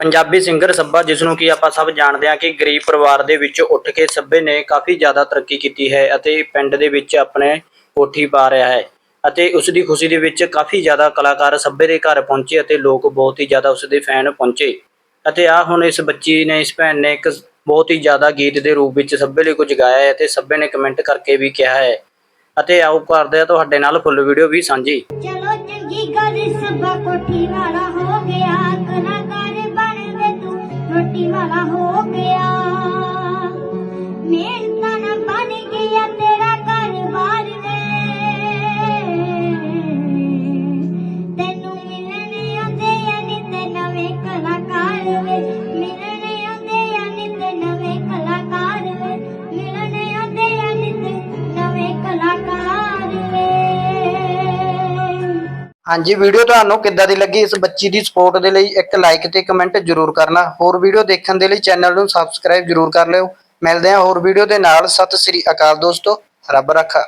Punjabi singer ਸੱਬਾ ਜਿਸ ਨੂੰ ਕਿ ਆਪਾਂ ਸਭ ਜਾਣਦੇ ਹਾਂ ਕਿ ਗਰੀਬ ਪਰਿਵਾਰ ਦੇ ਵਿੱਚ ਉੱਠ ਕੇ ਸੱਬੇ ਨੇ ਕਾਫੀ ਜ਼ਿਆਦਾ ਤਰੱਕੀ ਕੀਤੀ ਹੈ ਅਤੇ ਪਿੰਡ ਦੇ ਵਿੱਚ ਆਪਣੇ ਕੋਠੀ ਪਾ ਰਿਹਾ ਹੈ ਅਤੇ ਉਸ ਦੀ ਖੁਸ਼ੀ ਦੇ ਵਿੱਚ ਕਾਫੀ ਜ਼ਿਆਦਾ ਕਲਾਕਾਰ ਸੱਬੇ ਦੇ ਘਰ ਪਹੁੰਚੇ ਅਤੇ ਲੋਕ ਬਹੁਤ ਹੀ ਜ਼ਿਆਦਾ ਉਸ ਦੇ ਫੈਨ ਪਹੁੰਚੇ। ਅਤੇ ਆ ਹੁਣ ਇਸ ਬੱਚੀ ਨੇ, ਇਸ ਭੈਣ ਨੇ ਇੱਕ ਬਹੁਤ ਹੀ ਜ਼ਿਆਦਾ ਗੀਤ ਦੇ ਰੂਪ ਵਿੱਚ ਸੱਬੇ ਲਈ ਕੁਝ ਗਾਇਆ ਹੈ ਤੇ ਸੱਬੇ ਨੇ ਕਮੈਂਟ ਕਰਕੇ ਵੀ ਕਿਹਾ ਹੈ। ਅਤੇ ਆਓ ਕਰਦੇ ਆ ਤੁਹਾਡੇ ਨਾਲ ਫੁੱਲ ਵੀਡੀਓ ਵੀ ਸਾਂਝੀ। ਚਲੋ ਚੰਗੀ ਗੱਲ ਸਭਾ ਕੋਠੀ ਵਾਲਾ ਹਾਂਜੀ ਵੀਡੀਓ ਤੁਹਾਨੂੰ ਕਿੱਦਾਂ ਦੀ ਲੱਗੀ? ਇਸ ਬੱਚੀ ਦੀ ਸਪੋਰਟ ਦੇ ਲਈ ਇੱਕ ਲਾਈਕ ਤੇ ਕਮੈਂਟ ਜ਼ਰੂਰ ਕਰਨਾ। ਹੋਰ ਵੀਡੀਓ ਦੇਖਣ ਦੇ ਲਈ ਚੈਨਲ ਨੂੰ ਸਬਸਕ੍ਰਾਈਬ ਜ਼ਰੂਰ ਕਰ ਲਿਓ। ਮਿਲਦੇ ਹਾਂ ਹੋਰ ਵੀਡੀਓ ਦੇ ਨਾਲ। ਸਤਿ ਸ੍ਰੀ ਅਕਾਲ ਦੋਸਤੋ। ਰੱਬ ਰੱਖਾ।